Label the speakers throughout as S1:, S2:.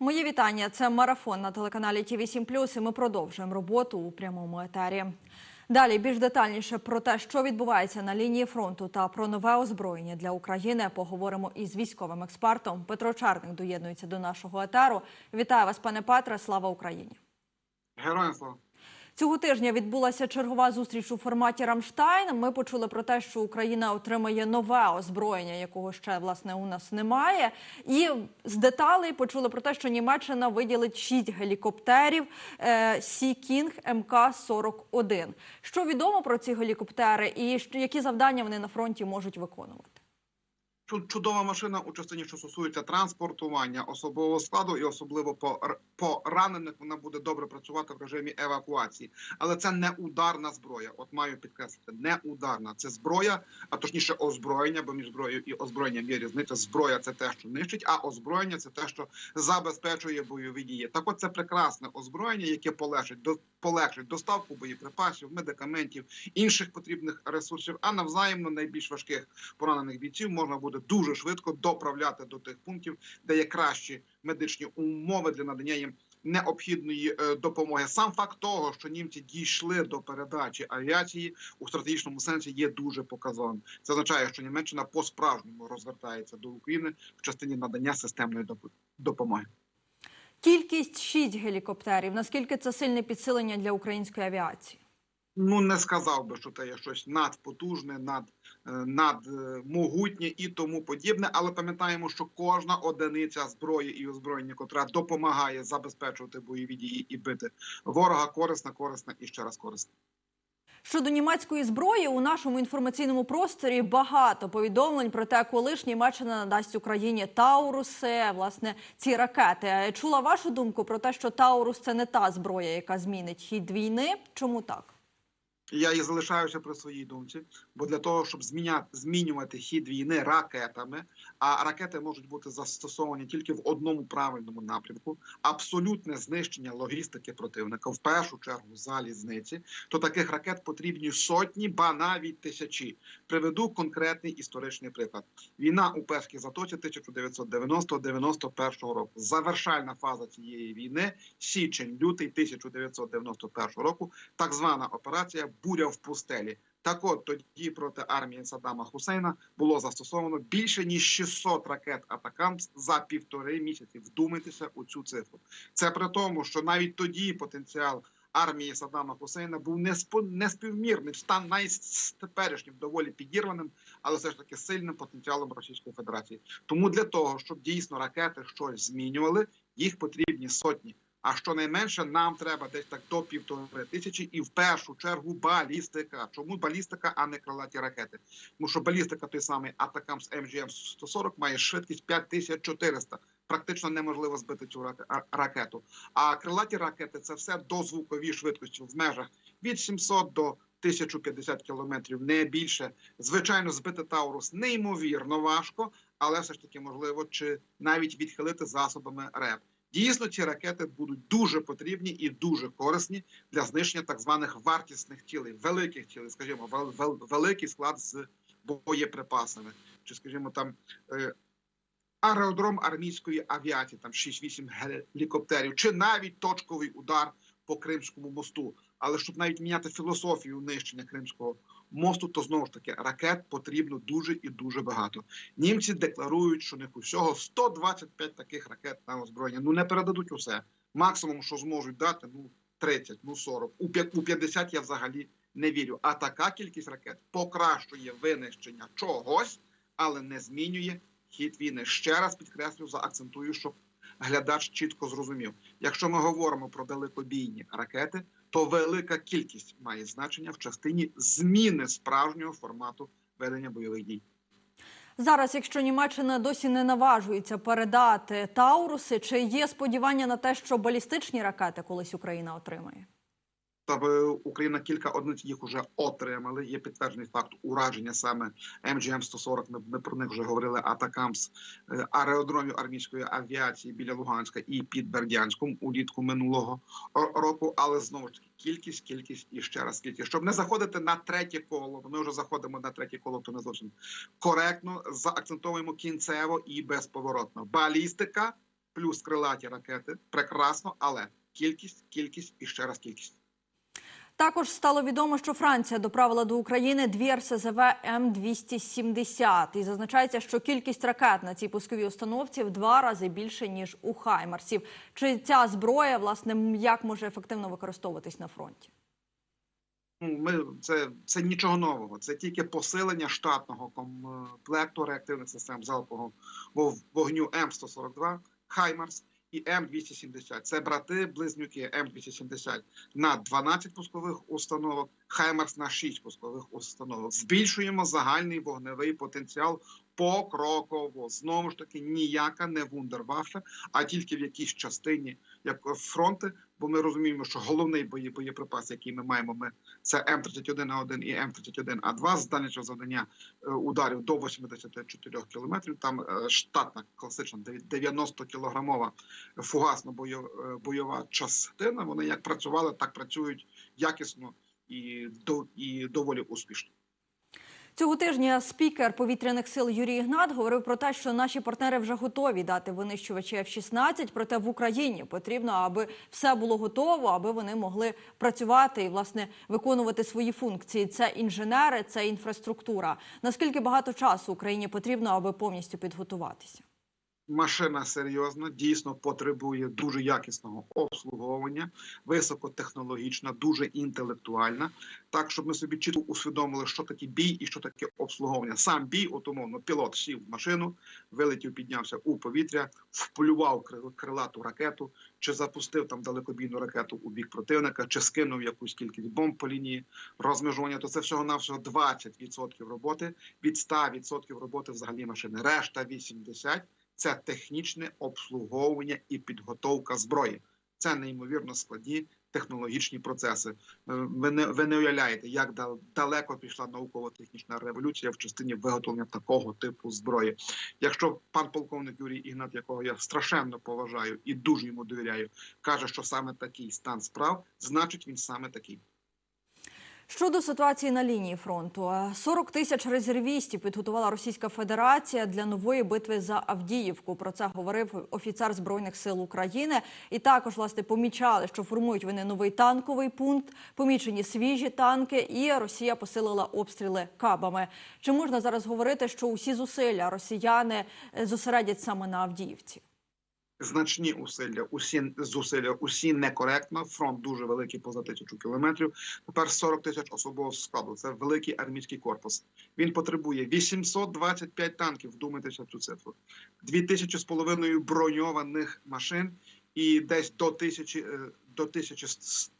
S1: Мої вітання. Це марафон на телеканалі Ті 7 і ми продовжуємо роботу у прямому етері. Далі більш детальніше про те, що відбувається на лінії фронту та про нове озброєння для України, поговоримо із військовим експертом. Петро Чарник доєднується до нашого етеру. Вітаю вас, пане Петре. Слава Україні!
S2: Героям слава.
S1: Цього тижня відбулася чергова зустріч у форматі Рамштайн. Ми почули про те, що Україна отримає нове озброєння, якого ще власне у нас немає. І з деталей почули про те, що Німеччина виділить шість гелікоптерів Сі Кінг МК 41 Що відомо про ці гелікоптери, і які завдання вони на фронті можуть виконувати?
S2: Чу- Чудова машина у частині, що стосується транспортування особового складу, і особливо по, р- по ранених вона буде добре працювати в режимі евакуації. Але це не ударна зброя. От маю підкреслити, не ударна. Це зброя, а точніше озброєння, бо між зброєю і озброєнням є різниця. Зброя це те, що нищить, а озброєння це те, що забезпечує бойові дії. Так, от це прекрасне озброєння, яке полегшить до полегшить доставку боєприпасів, медикаментів, інших потрібних ресурсів. А навзаємно найбільш важких поранених бійців можна буде дуже швидко доправляти до тих пунктів, де є кращі медичні умови для надання їм необхідної е, допомоги. Сам факт того, що німці дійшли до передачі авіації у стратегічному сенсі, є дуже показовим. Це означає, що Німеччина по справжньому розвертається до України в частині надання системної допомоги.
S1: Кількість шість гелікоптерів. Наскільки це сильне підсилення для української авіації?
S2: Ну не сказав би, що це є щось надпотужне, над, е, надмогутнє і тому подібне. Але пам'ятаємо, що кожна одиниця зброї і озброєння, котра допомагає забезпечувати бойові дії і бити ворога, корисна, корисна і ще раз корисна.
S1: Щодо німецької зброї у нашому інформаційному просторі багато повідомлень про те, коли ж Німеччина надасть Україні Тауруси, власне, ці ракети. Чула вашу думку про те, що Таурус це не та зброя, яка змінить хід війни. Чому так?
S2: Я і залишаюся при своїй думці, бо для того, щоб зміняти змінювати хід війни ракетами, а ракети можуть бути застосовані тільки в одному правильному напрямку, абсолютне знищення логістики противника, в першу чергу залізниці, то таких ракет потрібні сотні, ба навіть тисячі. Приведу конкретний історичний приклад: війна у Перській затоці 1990-91 року. Завершальна фаза цієї війни, січень, лютий 1991 року, так звана операція Буря в пустелі. Так от тоді проти армії Саддама Хусейна було застосовано більше ніж 600 ракет Атакамс за півтори місяці. Вдумайтеся у цю цифру. Це при тому, що навіть тоді потенціал армії Саддама Хусейна був неспівмірний, стан навіть з теперішнім доволі підірваним, але все ж таки сильним потенціалом Російської Федерації. Тому для того, щоб дійсно ракети щось змінювали, їх потрібні сотні. А щонайменше нам треба десь так до півтори тисячі, і в першу чергу балістика. Чому балістика, а не крилаті ракети? Тому що балістика той самий Атакамс МГМ 140 має швидкість 5400. Практично неможливо збити цю раке- ракету. А крилаті ракети це все дозвукові швидкості в межах від 700 до 1050 кілометрів, не більше. Звичайно, збити Таурус неймовірно важко, але все ж таки можливо чи навіть відхилити засобами РЕП. Дійсно, ці ракети будуть дуже потрібні і дуже корисні для знищення так званих вартісних цілей, великих цілей, скажімо, вел- вел- великий склад з боєприпасами, чи, скажімо, там е, аеродром армійської авіації, там 6-8 гелікоптерів, чи навіть точковий удар по Кримському мосту. Але щоб навіть міняти філософію нищення Кримського мосту, то знову ж таки ракет потрібно дуже і дуже багато. Німці декларують, що них усього 125 таких ракет на озброєння. Ну не передадуть усе. Максимум, що зможуть дати, ну 30, ну 40. У п'я- у 50 я взагалі не вірю. А така кількість ракет покращує винищення чогось, але не змінює хід війни. Ще раз підкреслю, заакцентую, щоб глядач чітко зрозумів. Якщо ми говоримо про далекобійні ракети, то велика кількість має значення в частині зміни справжнього формату ведення бойових дій.
S1: Зараз, якщо Німеччина досі не наважується передати Тауруси, чи є сподівання на те, що балістичні ракети колись Україна отримає?
S2: Та е, Україна кілька одиниць їх вже отримали. Є підтверджений факт ураження саме МГМ 140 Ми, ми про них вже говорили. Атакамс е, аеродромів армійської авіації біля Луганська і під Бердянськом улітку минулого року. Але знову ж таки кількість, кількість і ще раз кількість. Щоб не заходити на третє коло, ми вже заходимо на третє коло, то не зовсім коректно заакцентовуємо кінцево і безповоротно. Балістика плюс крилаті ракети. Прекрасно, але кількість, кількість і ще раз кількість.
S1: Також стало відомо, що Франція доправила до України дві РСЗВ М270. І зазначається, що кількість ракет на цій пусковій установці в два рази більше ніж у Хаймарсів. Чи ця зброя власне як може ефективно використовуватись на фронті?
S2: Ну, Ми це, це нічого нового. Це тільки посилення штатного комплекту реактивних систем залпового вогню М142 Хаймарс і М270. Це брати близнюки М270 на 12 пускових установок, Хаймерс на 6 пускових установок. Збільшуємо загальний вогневий потенціал покроково. Знову ж таки, ніяка не вундервафля, а тільки в якійсь частині, як фронти. Бо ми розуміємо, що головний боєприпас, який ми маємо, ми це М31А1 і М31А2 з дальнішого завдання е, ударів до 84 кілометрів. Там е, штатна класична 90 кілограмова фугасно е, бойова частина. Вони як працювали, так працюють якісно і до і доволі успішно.
S1: Цього тижня спікер повітряних сил Юрій Ігнат говорив про те, що наші партнери вже готові дати винищувачі F-16, проте в Україні потрібно, аби все було готово, аби вони могли працювати і власне виконувати свої функції. Це інженери, це інфраструктура. Наскільки багато часу Україні потрібно, аби повністю підготуватися?
S2: Машина серйозна, дійсно потребує дуже якісного обслуговування, високотехнологічна, дуже інтелектуальна. Так, щоб ми собі чітко усвідомили, що таке бій і що таке обслуговування. Сам бій, от умовно, пілот сів в машину, вилетів, піднявся у повітря, вплював крилату ракету, чи запустив там далекобійну ракету у бік противника, чи скинув якусь кількість бомб по лінії розмежування. То це всього навсього 20% роботи від 100% роботи взагалі машини. Решта 80% це технічне обслуговування і підготовка зброї. Це неймовірно складні технологічні процеси. Е, Ви не, ви не уявляєте, як далеко пішла науково-технічна революція в частині виготовлення такого типу зброї. Якщо пан полковник Юрій Ігнат, якого я страшенно поважаю і дуже йому довіряю, каже, що саме такий стан справ, значить він саме такий.
S1: Щодо ситуації на лінії фронту, Е, 40 тисяч резервістів підготувала Російська Федерація для нової битви за Авдіївку. Про це говорив офіцер збройних сил України. І також власне помічали, що формують вони новий танковий пункт, помічені свіжі танки, і Росія посилила обстріли кабами. Чи можна зараз говорити, що усі зусилля росіяни е, зосередять саме на Авдіївці?
S2: Значні усилля, усі зусилля, усі некоректно. Фронт дуже великий, поза тисячу кілометрів. Тепер 40 тисяч особового складу. Це великий армійський корпус. Він потребує 825 танків. Вдумайтеся в цю цифру, 2 тисячі з половиною броньованих машин і десь до тисячі е, до тисячі с-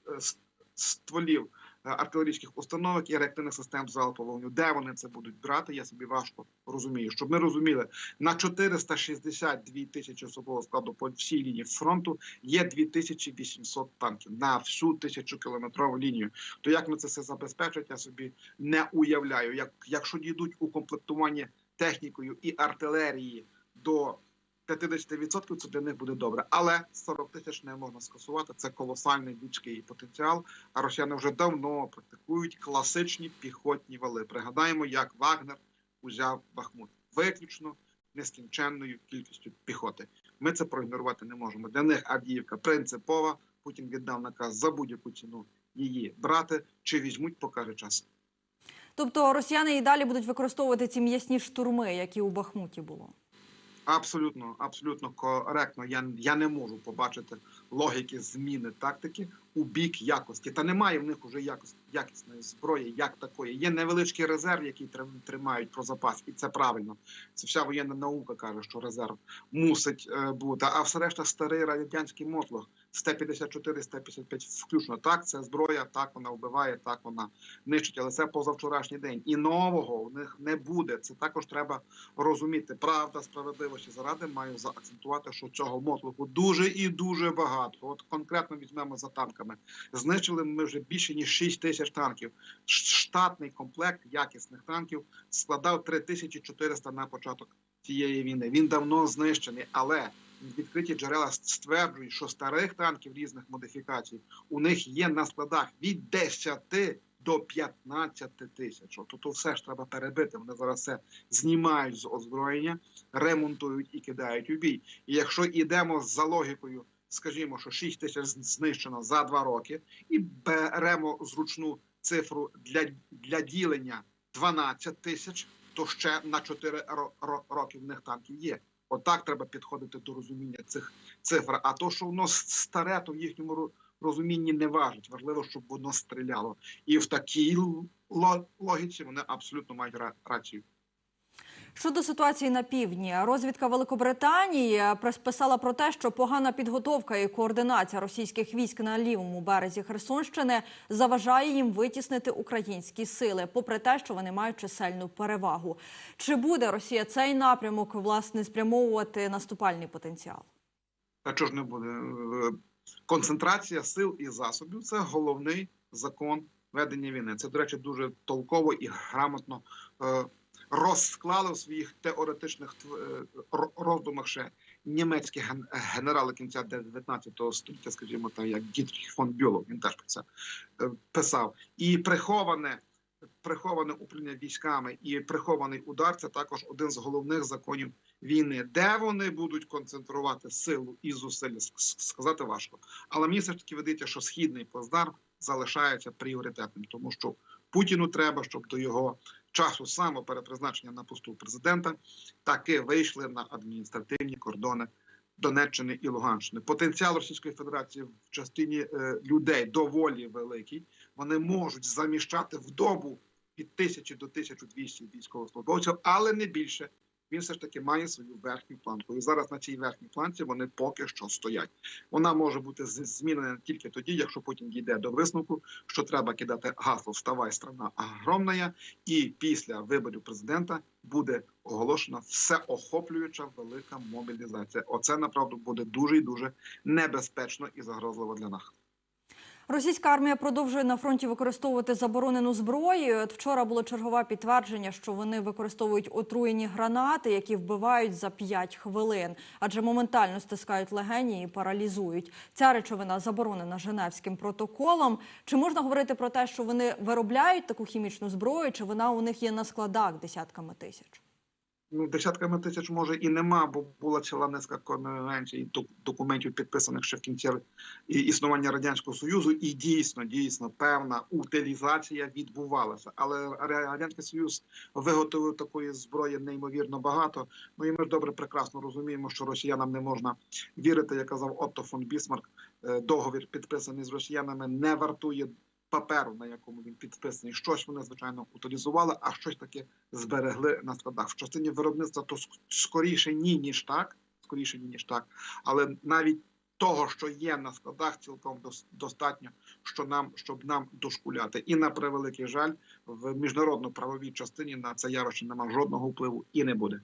S2: стволів е, артилерійських установок і реактивних систем залпового вогню. Де вони це будуть брати? Я собі важко розумію. Щоб ми розуміли, на 462 тисячі особового складу по всій лінії фронту є 2800 танків на всю тисячу кілометрову лінію. То як ми це все забезпечать, я собі не уявляю. Як якщо дійдуть у комплектуванні технікою і артилерії до 50%, це для них буде добре. Але 40 тисяч не можна скасувати. Це колосальний людський потенціал. А росіяни вже давно практикують класичні піхотні вали. Пригадаємо, як Вагнер узяв Бахмут виключно нескінченною кількістю піхоти. Ми це проігнорувати не можемо. Для них Авдіївка принципова. Путін віддав наказ за будь-яку ціну її брати чи візьмуть, покаже час.
S1: Тобто росіяни і далі будуть використовувати ці м'ясні штурми, які у Бахмуті було.
S2: Абсолютно, абсолютно коректно. Я, я не можу побачити логіки зміни тактики у бік якості. Та немає в них уже якості, якісної зброї, як такої. Є невеличкий резерв, який трим- тримають про запас, і це правильно. Це вся воєнна наука каже, що резерв мусить е, бути. А все решта старий радянський мотлох з Т-54, з Т-55 включно. Так, це зброя, так вона вбиває, так вона нищить. Але це позавчорашній день. І нового в них не буде. Це також треба розуміти. Правда, справедливості заради маю заакцентувати, що цього мотлуху дуже і дуже багато. От конкретно візьмемо за танками. Знищили ми вже більше ніж 6 тисяч танків. Штатний комплект якісних танків складав 3400 на початок цієї війни. Він давно знищений, але відкриті джерела стверджують, що старих танків різних модифікацій у них є на складах від 10 до 15 тисяч. Тут все ж треба перебити. Вони зараз все знімають з озброєння, ремонтують і кидають у бій. І якщо йдемо за логікою, скажімо, що 6 тисяч знищено за два роки, і беремо зручну цифру для, для ділення 12 тисяч, то ще на 4 ро- ро- роки в них танки є. Отак треба підходити до розуміння цих цифр. А то, що воно старе, то в їхньому розумінні не важить. Важливо, щоб воно стріляло. І в такій ло- логіці вони абсолютно мають рацію.
S1: Щодо ситуації на півдні, розвідка Великобританії писала про те, що погана підготовка і координація російських військ на лівому березі Херсонщини заважає їм витіснити українські сили, попри те, що вони мають чисельну перевагу. Чи буде Росія цей напрямок власне спрямовувати наступальний потенціал?
S2: Та чого ж не буде? Е, Концентрація сил і засобів це головний закон ведення війни. Це, до речі, дуже толково і грамотно е, розклали в своїх теоретичних е, роздумах ще німецькі ген- генерали кінця 19 століття, скажімо так, як Дітріх фон Бюлов, він теж про це е, писав. І приховане. Приховане управління військами і прихований удар це також один з головних законів війни, де вони будуть концентрувати силу і зусилля, сказати важко. Але мені все ж таки видається, що східний плацдарм залишається пріоритетним, тому що Путіну треба, щоб до його часу самоперепризначення на посту президента таки вийшли на адміністративні кордони Донеччини і Луганщини. Потенціал Російської Федерації в частині е, людей доволі великий. Вони можуть заміщати в добу від тисячі до 1200 військовослужбовців, але не більше. Він все ж таки має свою верхню планку. І зараз на цій верхній планці вони поки що стоять. Вона може бути змінена тільки тоді, якщо потім дійде до висновку, що треба кидати гасло Вставай, страна огромна, і після виборів президента буде оголошена всеохоплююча велика мобілізація. Оце направду буде дуже і дуже небезпечно і загрозливо для нас.
S1: Російська армія продовжує на фронті використовувати заборонену зброю. От вчора було чергове підтвердження, що вони використовують отруєні гранати, які вбивають за 5 хвилин, адже моментально стискають легені і паралізують. Ця речовина заборонена Женевським протоколом. Чи можна говорити про те, що вони виробляють таку хімічну зброю, чи вона у них є на складах десятками тисяч?
S2: Ну, десятками тисяч може і нема, бо була ціла низка конвенцій, і документів підписаних ще в кінці існування радянського союзу, і дійсно, дійсно певна утилізація відбувалася. Але радянський союз виготовив такої зброї неймовірно багато. Ну і ми ж добре прекрасно розуміємо, що росіянам не можна вірити, як казав Отто фон Бісмарк. е, Договір підписаний з росіянами не вартує. Паперу, на якому він підписаний, щось вони звичайно утилізували, а щось таке зберегли на складах. В частині виробництва то скоріше ні, ніж так. Скоріше ні, ніж так. Але навіть того, що є на складах, цілком дос- достатньо, що нам, щоб нам дошкуляти. І на превеликий жаль, в міжнародно-правовій частині на це явище немає жодного впливу і не буде.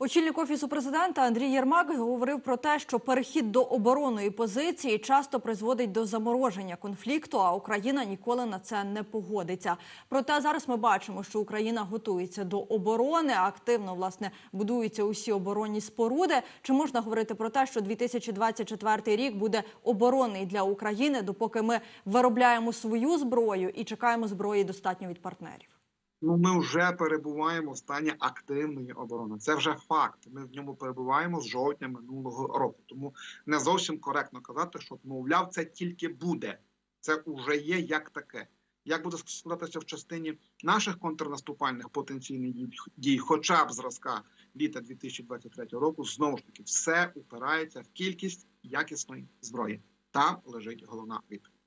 S1: Очільник офісу президента Андрій Єрмак говорив про те, що перехід до оборонної позиції часто призводить до замороження конфлікту, а Україна ніколи на це не погодиться. Проте зараз ми бачимо, що Україна готується до оборони, активно власне будуються усі оборонні споруди. Чи можна говорити про те, що 2024 рік буде оборонний для України, допоки ми виробляємо свою зброю і чекаємо зброї достатньо від партнерів?
S2: Ну, ми вже перебуваємо в стані активної оборони. Це вже факт. Ми в ньому перебуваємо з жовтня минулого року. Тому не зовсім коректно казати, що мовляв, це тільки буде. Це вже є як таке. Як буде складатися в частині наших контрнаступальних потенційних дій- хоча б зразка літа 2023 року, знову ж таки, все упирається в кількість якісної зброї. Там лежить головна відповідь.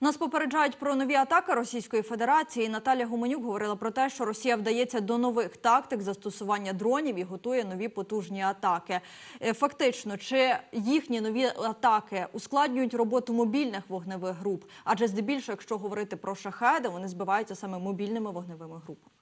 S1: Нас попереджають про нові атаки Російської Федерації. Наталя Гуменюк говорила про те, що Росія вдається до нових тактик застосування дронів і готує нові потужні атаки. Е, Фактично, чи їхні нові атаки ускладнюють роботу мобільних вогневих груп? Адже здебільшого, якщо говорити про шахеди, вони збиваються саме мобільними вогневими групами.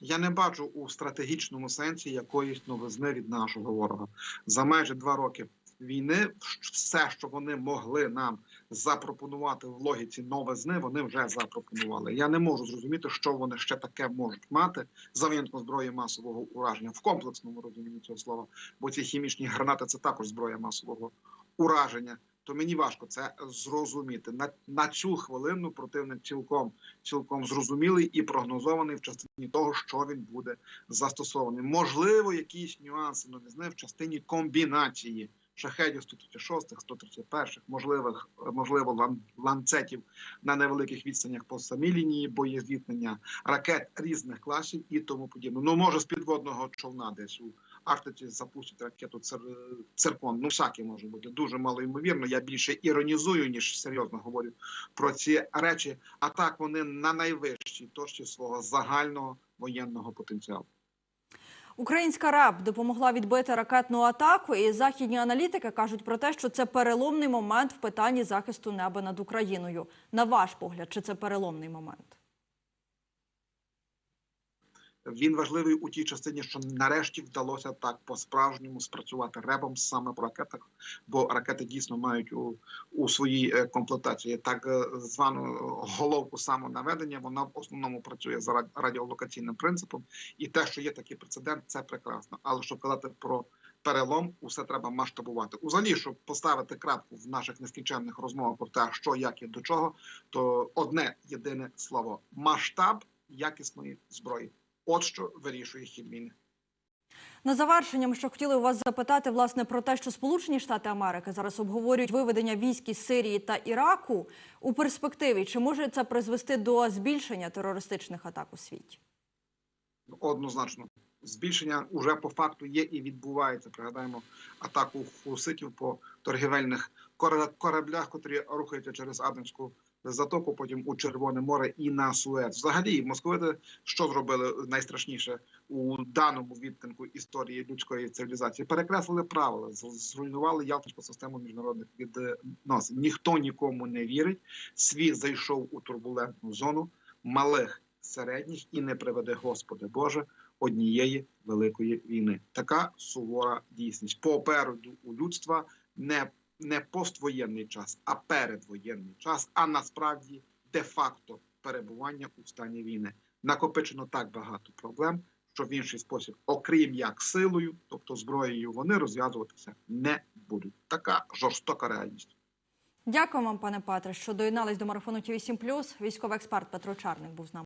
S2: Я не бачу у стратегічному сенсі якоїсь новизни від нашого ворога. За майже два роки війни все, що вони могли нам запропонувати в логіці новизни, вони вже запропонували. Я не можу зрозуміти, що вони ще таке можуть мати за винятком зброї масового ураження в комплексному розумінні цього слова. Бо ці хімічні гранати це також зброя масового ураження. то мені важко це зрозуміти. На, на цю хвилину противник цілком цілком зрозумілий і прогнозований в частині того, що він буде застосований. Можливо, якісь нюанси знаю, в частині комбінації шахедів 136, 131, можливих, можливо, лан- ланцетів на невеликих відстанях по самій лінії боєзіткнення, ракет різних класів і тому подібне. Ну, може, з підводного човна десь у Арктиці запустять ракету цир... циркон. Ну, всяке може бути дуже мало ймовірно. Я більше іронізую, ніж серйозно говорю про ці речі. А так вони на найвищій точці свого загального воєнного потенціалу.
S1: Українська РЕБ допомогла відбити ракетну атаку, і західні аналітики кажуть про те, що це переломний момент в питанні захисту неба над Україною. На ваш погляд, чи це переломний момент?
S2: Він важливий у тій частині, що нарешті вдалося так по-справжньому спрацювати ребом саме по ракетах, бо ракети дійсно мають у, у своїй е, комплектації так е, звану головку самонаведення. Вона в основному працює за раді- радіолокаційним принципом, і те, що є такий прецедент, це прекрасно. Але щоб казати про перелом, усе треба масштабувати. Узагалі, щоб поставити крапку в наших нескінченних розмовах про те, що як і до чого, то одне єдине слово масштаб якісної зброї. От що вирішує хід війни.
S1: На завершення ми ще хотіли у вас запитати власне про те, що Сполучені Штати Америки зараз обговорюють виведення військ із Сирії та Іраку у перспективі. Чи може це призвести до збільшення терористичних атак у світі?
S2: Однозначно, збільшення уже по факту є і відбувається. Пригадаємо атаку хуситів по торгівельних кора- кораблях, котрі рухаються через Аденську затоку, потім у Червоне море і на Суец. Взагалі, московити що зробили найстрашніше у даному відтинку історії людської цивілізації? Перекреслили правила, зруйнували Ялтинську систему міжнародних відносин. Ніхто нікому не вірить. Світ зайшов у турбулентну зону малих, середніх і не приведе, Господи Боже, однієї великої війни. Така сувора дійсність. Попереду у людства не, не поствоєнний час, а передвоєнний час, а насправді де-факто перебування у стані війни. Накопичено так багато проблем, що в інший спосіб, окрім як силою, тобто зброєю, вони розв'язуватися не будуть. Така жорстока реальність.
S1: Дякую вам, пане Петре, що доєднались до марафону ТВ 7+. Військовий експерт Петро Чарник був з нами.